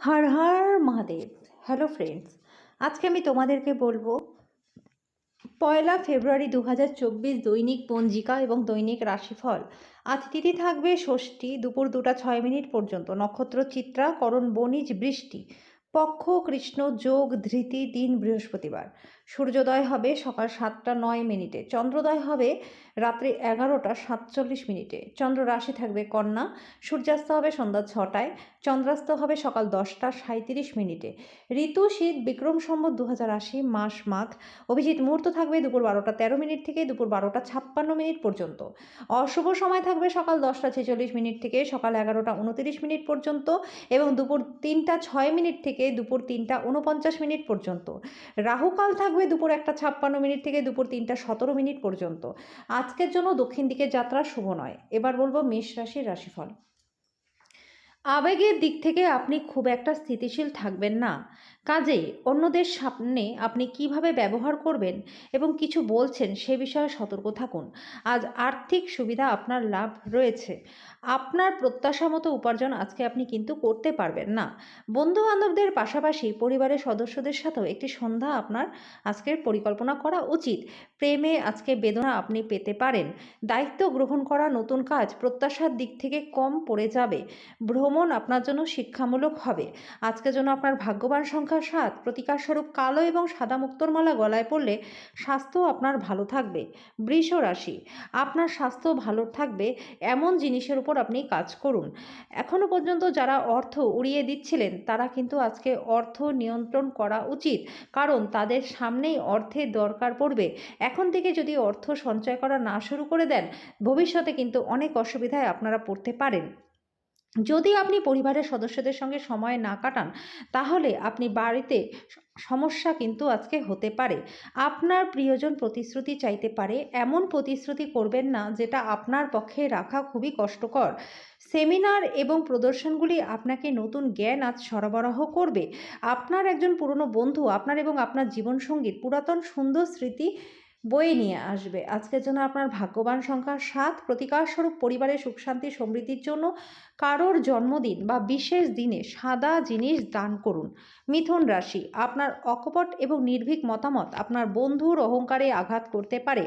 হর Har Mahadev. Hello friends আজকে আমি তোমাদেরকে বলব, পয়লা ফেব্রুয়ারি দু হাজার চব্বিশ দৈনিক পঞ্জিকা এবং দৈনিক রাশিফল। আজ তিথি থাকবে ষষ্ঠী, দুপুর দুটা ছয় মিনিট পর্যন্ত। নক্ষত্র চিত্রা করণ, বণিজ, বৃষ্টি। পক্ষ, কৃষ্ণ, যোগ, ধৃতি, দিন, বৃহস্পতিবার। সূর্যোদয় হবে সকাল সাতটা নয় মিনিটে। চন্দ্রোদয় হবে রাত্রি এগারোটা সাতচল্লিশ মিনিটে। চন্দ্র রাশি থাকবে কন্যা। সূর্যাস্ত হবে সন্ধ্যা ছটায়। চন্দ্রাস্ত হবে সকাল দশটা সাঁত্রিশ মিনিটে। ঋতু, শীত, বিক্রম সম্বত দু হাজার আশি, মাস, মাঘ। অভিজিৎ মুহূর্ত থাকবে দুপুর বারোটা তেরো মিনিট থেকে দুপুর বারোটা ছাপ্পান্ন মিনিট পর্যন্ত। অশুভ সময় থাকবে সকাল দশটা ছেচল্লিশ মিনিট থেকে সকাল এগারোটা উনতিরিশ মিনিট পর্যন্ত এবং দুপুর তিনটা ছয় মিনিট থেকে দুপুর তিনটা উনপঞ্চাশ মিনিট পর্যন্ত। রাহুকাল থাকবে দুপুর একটা ছাপ্পান্ন মিনিট থেকে দুপুর তিনটা সতেরো মিনিট পর্যন্ত। আজকের জন্য দক্ষিণ দিকের যাত্রা শুভ নয়। এবার বলব মেষ রাশির রাশিফল। আবেগের দিক থেকে আপনি খুব একটা স্থিতিশীল থাকবেন না। কাজেই অন্যদের সামনে আপনি কীভাবে ব্যবহার করবেন এবং কিছু বলছেন সে বিষয়ে সতর্ক থাকুন। আজ আর্থিক সুবিধা আপনার লাভ রয়েছে। আপনার প্রত্যাশা মতো উপার্জন আজকে আপনি কিন্তু করতে পারবেন না। বন্ধু বান্ধবদের পাশাপাশি পরিবারের সদস্যদের সাথেও একটি সন্ধ্যা আপনার আজকের পরিকল্পনা করা উচিত। প্রেমে আজকে বেদনা আপনি পেতে পারেন। দায়িত্ব গ্রহণ করা নতুন কাজ প্রত্যাশার দিক থেকে কম পড়ে যাবে। ভ্রমণ আপনার জন্য শিক্ষামূলক হবে। আজকে জন্য আপনার ভাগ্যবান সংখ্যা সাত প্রতিকারস্বরূপ কালো এবং সাদা মুক্তোর মালা গলায় পড়লে স্বাস্থ্য আপনার ভালো থাকবে। বৃষ রাশি, আপনার স্বাস্থ্য ভালো থাকবে এমন জিনিসের উপর আপনি কাজ করুন। এখনও পর্যন্ত যারা অর্থ উড়িয়ে দিচ্ছিলেন, তারা কিন্তু আজকে অর্থ নিয়ন্ত্রণ করা উচিত। কারণ তাদের সামনেই অর্থের দরকার পড়বে। এখন থেকে যদি অর্থ সঞ্চয় করা না শুরু করে দেন, ভবিষ্যতে কিন্তু অনেক অসুবিধায় আপনারা পড়তে পারেন। যদি আপনি পরিবারের সদস্যদের সঙ্গে সময় না কাটান, তাহলে আপনি বাড়িতে সমস্যা কিন্তু আজকে হতে পারে। আপনার প্রিয়জন প্রতিশ্রুতি চাইতে পারে। এমন প্রতিশ্রুতি করবেন না যেটা আপনার পক্ষে রাখা খুবই কষ্টকর। সেমিনার এবং প্রদর্শনগুলি আপনাকে নতুন জ্ঞান আজ সরবরাহ করবে। আপনার একজন পুরনো বন্ধু, আপনার এবং আপনার জীবনসঙ্গীর পুরাতন সুন্দর স্মৃতি বয়ে নিয়ে আসবে। আজকের জন্য আপনার ভাগ্যবান সংখ্যা সাত প্রতিকারস্বরূপ পরিবারের সুখ, শান্তি, সমৃদ্ধির জন্য কারোর জন্মদিন বা বিশেষ দিনে সাদা জিনিস দান করুন। মিথুন রাশি, আপনার অকপট এবং নির্ভীক মতামত আপনার বন্ধুর অহংকারে আঘাত করতে পারে।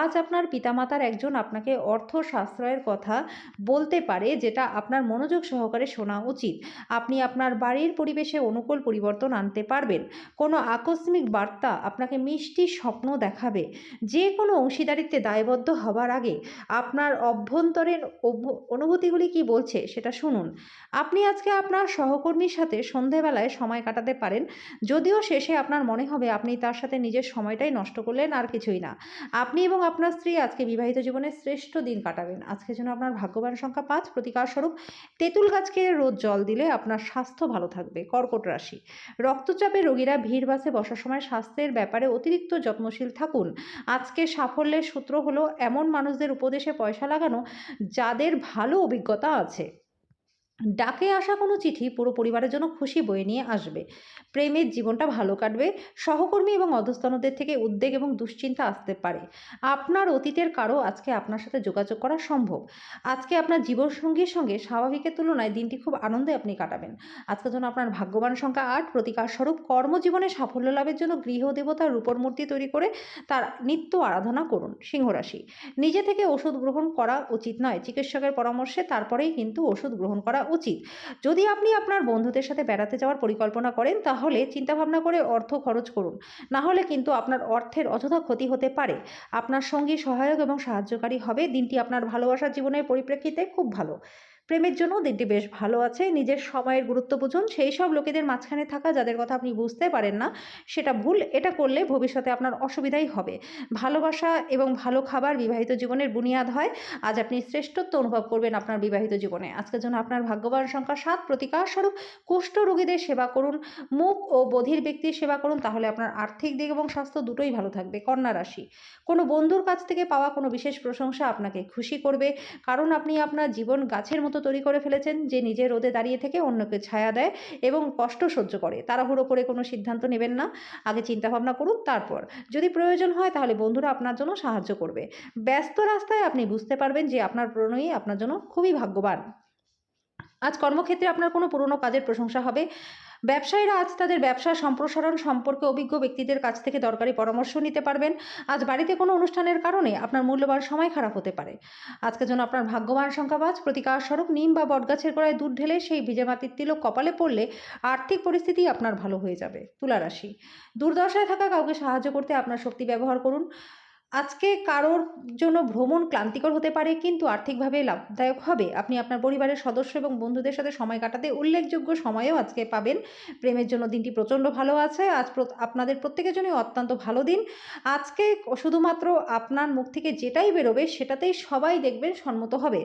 আজ আপনার পিতামাতার একজন আপনাকে অর্থ সাশ্রয়ের কথা বলতে পারে, যেটা আপনার মনোযোগ সহকারে শোনা উচিত। আপনি আপনার বাড়ির পরিবেশে অনুকূল পরিবর্তন আনতে পারবেন। কোনো আকস্মিক বার্তা আপনাকে মিষ্টি স্বপ্ন দেখাবে। যে কোনো অংশীদারিত্বে দায়বদ্ধ হবার আগে আপনার অভ্যন্তরীণ অভ্য- অনুভূতিগুলি কি বলছে সেটা শুনুন। আপনি আজকে আপনার সহকর্মীর সাথে সন্ধেবেলায় সময় কাটাতে পারেন, যদিও শেষে আপনার মনে হবে আপনি তার সাথে নিজের সময়টাই নষ্ট করলেন আর কিছুই না। আপনি এবং আপনার স্ত্রী আজকে বিবাহিত জীবনে শ্রেষ্ঠ দিন কাটাবেন। আজকের জন্য আপনার ভাগ্যবান সংখ্যা পাঁচ। প্রতিকার স্বরূপ তেঁতুল গাছকে রোজ জল দিলে আপনার স্বাস্থ্য ভালো থাকবে। কর্কট রাশি। রক্তচাপে রোগীরা ভিড় বাসে বসার সময় স্বাস্থ্যের ব্যাপারে অতিরিক্ত যত্নশীল থাকুন। আজকে সাফল্যের সূত্র হলো এমন মানুষদের উপদেশে পয়সা লাগানো যাদের ভালো অভিজ্ঞতা আছে। ডাকে আসা কোনো চিঠি পুরো পরিবারের জন্য খুশি বয়ে নিয়ে আসবে। প্রেমের জীবনটা ভালো কাটবে, সহকর্মী এবং অধস্তনদের থেকে উদ্বেগ এবং দুশ্চিন্তা আসতে পারে। আপনার অতীতের কারও আজকে আপনার সাথে যোগাযোগ করা সম্ভব। আজকে আপনার জীবনসঙ্গীর সঙ্গে স্বাভাবিকের তুলনায় দিনটি খুব আনন্দে আপনি কাটাবেন। আজকের জন্য আপনার ভাগ্যবান সংখ্যা আট, প্রতিকার স্বরূপ কর্মজীবনে সাফল্য লাভের জন্য গৃহদেবতার রূপর মূর্তি তৈরি করে তার নিত্য আরাধনা করুন সিংহরাশি নিজে থেকে ওষুধ গ্রহণ করা উচিত নয়। চিকিৎসকের পরামর্শে তারপরেই কিন্তু ওষুধ গ্রহণ করা উচিত। যদি আপনি আপনার বন্ধুদের সাথে বেড়াতে যাওয়ার পরিকল্পনা করেন, তাহলে চিন্তাভাবনা করে অর্থ খরচ করুন। না হলে কিন্তু আপনার অর্থের অযথা ক্ষতি হতে পারে। আপনার সঙ্গী সহায়ক এবং সাহায্যকারী হবে। দিনটি আপনার ভালোবাসার জীবনের পরিপ্রেক্ষিতে খুব ভালো। প্রেমের জন্য দিনটি বেশ ভালো আছে। নিজের সময়ের গুরুত্ব বুঝুন। সেই সব লোকেদের মাঝখানে থাকা, যাদের কথা আপনি বুঝতে পারেন না, সেটা ভুল। এটা করলে ভবিষ্যতে আপনার অসুবিধাই হবে। ভালোবাসা এবং ভালো খাবার বিবাহিত জীবনের বুনিয়াদ হয়। আজ আপনি শ্রেষ্ঠত্ব অনুভব করবেন আপনার বিবাহিত জীবনে। আজকের জন্য আপনার ভাগ্যবান সংখ্যা সাত। প্রতিকার স্বরূপ, কুষ্ঠ রোগীদের সেবা করুন। মুখ ও বধির ব্যক্তির সেবা করুন। তাহলে আপনার আর্থিক দিক এবং স্বাস্থ্য দুটোই ভালো থাকবে। কন্যা রাশি, কোনো বন্ধুর কাছ থেকে পাওয়া কোনো বিশেষ প্রশংসা আপনাকে খুশি করবে। কারণ আপনি আপনার জীবন গাছের মতো তৈরি করে ফেলেছেন যে নিজের রোদে দাঁড়িয়ে থেকে অন্যকে ছায়া দেয় এবং কষ্ট সহ্য করে। তাড়াহুড়ো করে কোনো সিদ্ধান্ত নেবেন না। আগে চিন্তাভাবনা করুন, তারপর। যদি প্রয়োজন হয় তাহলে বন্ধুরা আপনার জন্য সাহায্য করবে। ব্যস্ত রাস্তায় আপনি বুঝতে পারবেন যে আপনার প্রণয়ী আপনার জন্য খুবই ভাগ্যবান। আজ কর্মক্ষেত্রে আপনার কোনো পুরনো কাজের প্রশংসা হবে। ব্যবসায়ীরা আজ তাদের ব্যবসা সম্প্রসারণ সম্পর্কে অভিজ্ঞ ব্যক্তিদের কাছ থেকে দরকারি পরামর্শ নিতে পারবেন। আজ বাড়িতে কোনো অনুষ্ঠানের কারণে আপনার মূল্যবান সময় খারাপ হতে পারে। আজকের জন্য আপনার ভাগ্যবান সংখ্যা সংখ্যাবাজ প্রতিকার স্বরূপ নিম বা বটগাছের গোড়ায় দুধ ঢেলে সেই ভিজে মাটির তিলক কপালে পড়লে আর্থিক পরিস্থিতি আপনার ভালো হয়ে যাবে। তুলা রাশি। দুর্দশায় থাকা কাউকে সাহায্য করতে আপনার শক্তি ব্যবহার করুন। আজকে কারোর জন্য ভ্রমণ ক্লান্তিকর হতে পারে, কিন্তু আর্থিকভাবে লাভদায়ক হবে। আপনি আপনার পরিবারের সদস্য এবং বন্ধুদের সাথে সময় কাটাতে উল্লেখযোগ্য সময়ও আজকে পাবেন। প্রেমের জন্য দিনটি প্রচণ্ড ভালো আছে। আজ আপনাদের প্রত্যেকের জন্যই অত্যন্ত ভালো দিন। আজকে শুধুমাত্র আপনার মুখ থেকে যেটাই বেরোবে, সেটাতেই সবাই দেখবেন সম্মত হবে।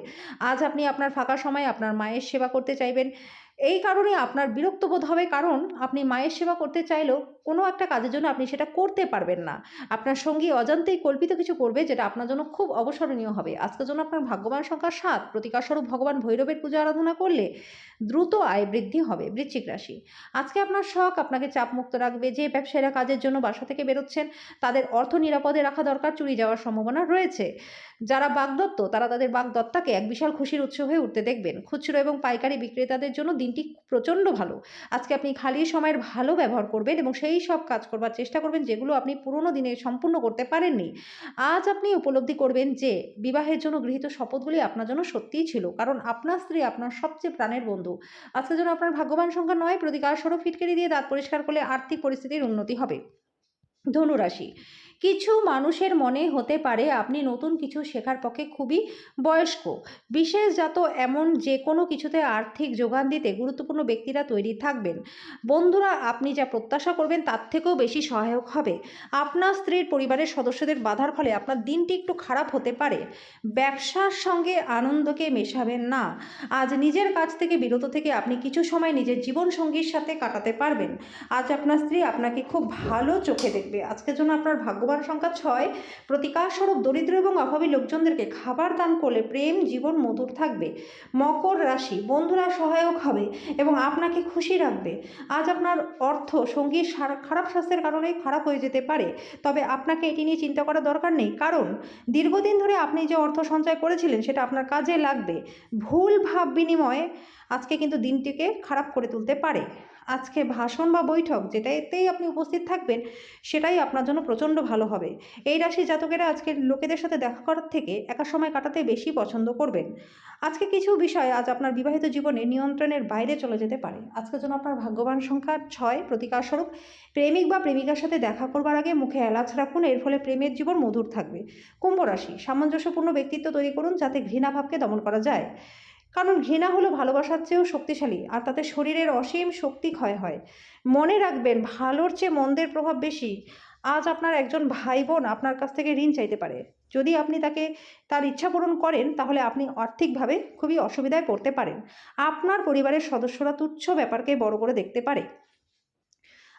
আজ আপনি আপনার ফাঁকা সময় আপনার মায়ের সেবা করতে চাইবেন। এই কারণে আপনার বিরক্ত বোধ হবে কারণ আপনি মায়ের সেবা করতে চাইলেও কোনো একটা কাজের জন্য আপনি সেটা করতে পারবেন না। আপনার সঙ্গী অজান্তেই কল্পিত কিছু করবে যেটা আপনার জন্য খুব অবসরণীয় হবে। আজকের জন্য আপনার ভাগ্যবান সংখ্যা সাত। প্রতিকারস্বরূপ ভগবান ভৈরবের পূজা আরাধনা করলে দ্রুত আয় বৃদ্ধি হবে বৃশ্চিক রাশি। আজকে আপনার শখ আপনাকে চাপমুক্ত রাখবে। যে ব্যবসায়ীরা কাজের জন্য বাসা থেকে বেরোচ্ছেন, তাদের অর্থ নিরাপদে রাখা দরকার, চুরি যাওয়ার সম্ভাবনা রয়েছে। যারা বাগদত্ত, তারা তাদের বাগদত্তাকে এক বিশাল খুশির উৎস হয়ে উঠতে দেখবেন। খুচরো এবং পাইকারি বিক্রেতাদের জন্য দিনটি প্রচণ্ড ভালো। আজকে আপনি খালি সময়ের ভালো ব্যবহার করবেন এবং সেই সব কাজ করবার চেষ্টা করবেন যেগুলো আপনি পুরনো দিনে সম্পূর্ণ করতে পারেননি। আজ আপনি উপলব্ধি করবেন যে, বিবাহের জন্য গৃহীত শপথগুলি আপনার জন্য সত্যিই ছিল। কারণ আপনার স্ত্রী আপনার সবচেয়ে প্রাণের বন্ধু। আজকের জন্য আপনার ভাগ্যবান সংখ্যা নয়, প্রতিকার স্বরূপ ফিটকেরি দিয়ে দাঁত পরিষ্কার করলে আর্থিক পরিস্থিতির উন্নতি হবে। ধনুরাশি কিছু মানুষের মনে হতে পারে আপনি নতুন কিছু শেখার পক্ষে খুবই বয়স্ক। বিশেষজাত এমন যে কোনো কিছুতে আর্থিক যোগান দিতে গুরুত্বপূর্ণ ব্যক্তিরা তৈরি থাকবেন। বন্ধুরা, আপনি যা প্রত্যাশা করবেন তার থেকেও বেশি সহায়ক হবে। আপনার স্ত্রীর পরিবারের সদস্যদের বাধার ফলে আপনার দিনটি একটু খারাপ হতে পারে। ব্যবসার সঙ্গে আনন্দকে মেশাবেন না। আজ নিজের কাছ থেকে বিরত থেকে আপনি কিছু সময় নিজের জীবনসঙ্গীর সাথে কাটাতে পারবেন। আজ আপনার স্ত্রী আপনাকে খুব ভালো চোখে দেখবে। আজকের জন্য আপনার ভাগ্যবান সংখ্যা ছয়, প্রতিকার স্বরূপ দরিদ্র এবং অভাবী লোকজনদেরকে খাবার দান করলে প্রেম, জীবন মধুর থাকবে। মকর রাশি, বন্ধুরা সহায়ক হবে এবং আপনাকে খুশি রাখবে। আজ আপনার অর্থ সঙ্গীর সারা- খারাপ স্বাস্থ্যের কারণে খারাপ হয়ে যেতে পারে, তবে আপনাকে এটি নিয়ে চিন্তা করার দরকার নেই। কারণ, দীর্ঘদিন ধরে আপনি যে অর্থ সঞ্চয় করেছিলেন সেটা আপনার কাজে লাগবে। ভুল ভাব বিনিময়ে আজকে কিন্তু দিনটিকে খারাপ করে তুলতে পারে। আজকে ভাষণ বা বৈঠক যেটাতেই আপনি উপস্থিত থাকবেন, সেটাই আপনার জন্য প্রচণ্ড ভালো হবে। এই রাশি জাতকেরা আজকে লোকেদের সাথে দেখা করার থেকে একা সময় কাটাতে বেশি পছন্দ করবেন। আজকে কিছু বিষয় আজ আপনার বিবাহিত জীবনে নিয়ন্ত্রণের বাইরে চলে যেতে পারে। আজকের জন্য আপনার ভাগ্যবান সংখ্যা ছয় প্রতিকার স্বরূপ, প্রেমিক বা প্রেমিকার সাথে দেখা করবার আগে মুখে এলাচ রাখুন, এর ফলে প্রেমের জীবন মধুর থাকবে। কুম্ভ রাশি, সামঞ্জস্যপূর্ণ ব্যক্তিত্ব তৈরি করুন যাতে ঘৃণাভাবকে দমন করা যায়। কারণ ঘৃণা হলো ভালোবাসার চেয়েও শক্তিশালী, আর তাতে শরীরের অসীম শক্তি ক্ষয় হয়। মনে রাখবেন, ভালোর চেয়ে মন্দের প্রভাব বেশি। আজ আপনার একজন ভাই বোন আপনার কাছ থেকে ঋণ চাইতে পারে। যদি আপনি তাকে তার ইচ্ছা পূরণ করেন, তাহলে আপনি আর্থিকভাবে খুবই অসুবিধায় পড়তে পারেন। আপনার পরিবারের সদস্যরা তুচ্ছ ব্যাপারকে বড় করে দেখতে পারে।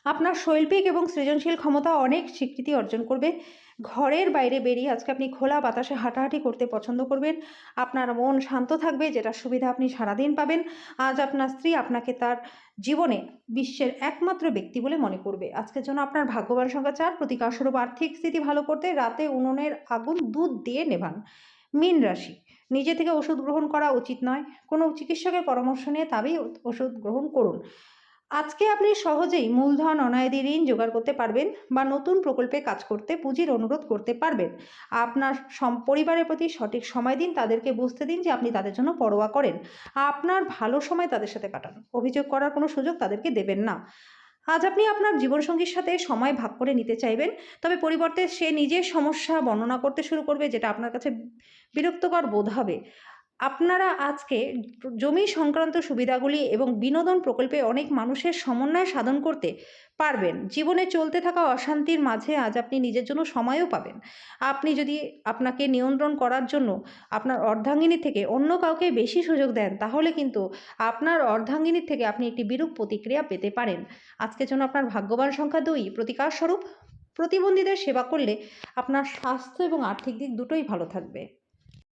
আপনার শৈল্পিক এবং সৃজনশীল ক্ষমতা অনেক স্বীকৃতি অর্জন করবে। ঘরের বাইরে বেরিয়ে আজকে আপনি খোলা বাতাসে হাঁটাহাঁটি করতে পছন্দ করবেন। আপনার মন শান্ত থাকবে যেটা সুবিধা আপনি সারাদিন পাবেন। আজ আপনার স্ত্রী আপনাকে তার জীবনে বিশ্বের একমাত্র ব্যক্তি বলে মনে করবে। আজকের জন্য আপনার ভাগ্যবান সংখ্যা চার। প্রতিকারস্বরূপ আর্থিক স্থিতি ভালো করতে রাতে উনুনের আগুন দুধ দিয়ে নেভান। মীন রাশি, নিজে থেকে ওষুধ গ্রহণ করা উচিত নয়। কোনো চিকিৎসকের পরামর্শ নিয়ে তবেই ওষুধ গ্রহণ করুন। আজকে আপনি সহজেই মূলধন অনায়াদি ঋণ জোগাড় করতে পারবেন বা নতুন প্রকল্পে কাজ করতে, পুঁজির অনুরোধ করতে পারবেন। আপনার পরিবারের প্রতি সঠিক সময় দিন, তাদেরকে বুঝতে দিন যে আপনি তাদের জন্য পরোয়া করেন। আপনার ভালো সময় তাদের সাথে কাটান। অভিযোগ করার কোনো সুযোগ তাদেরকে দেবেন না। আজ আপনি আপনার জীবনসঙ্গীর সাথে সময় ভাগ করে নিতে চাইবেন, তবে পরিবর্তে সে নিজের সমস্যা বর্ণনা করতে শুরু করবে, যেটা আপনার কাছে বিরক্তকর বোধ হবে। আপনারা আজকে জমি সংক্রান্ত সুবিধাগুলি এবং বিনোদন প্রকল্পে অনেক মানুষের সমন্বয় সাধন করতে পারবেন। জীবনে চলতে থাকা অশান্তির মাঝে আজ আপনি নিজের জন্য সময়ও পাবেন। আপনি যদি আপনাকে নিয়ন্ত্রণ করার জন্য আপনার অর্ধাঙ্গিনী থেকে অন্য কাউকে বেশি সুযোগ দেন, তাহলে কিন্তু আপনার অর্ধাঙ্গিনীর থেকে আপনি একটি বিরূপ প্রতিক্রিয়া পেতে পারেন। আজকের জন্য আপনার ভাগ্যবান সংখ্যা দুই, প্রতিকার স্বরূপ প্রতিবন্ধীদের সেবা করলে আপনার স্বাস্থ্য এবং আর্থিক দিক দুটোই ভালো থাকবে।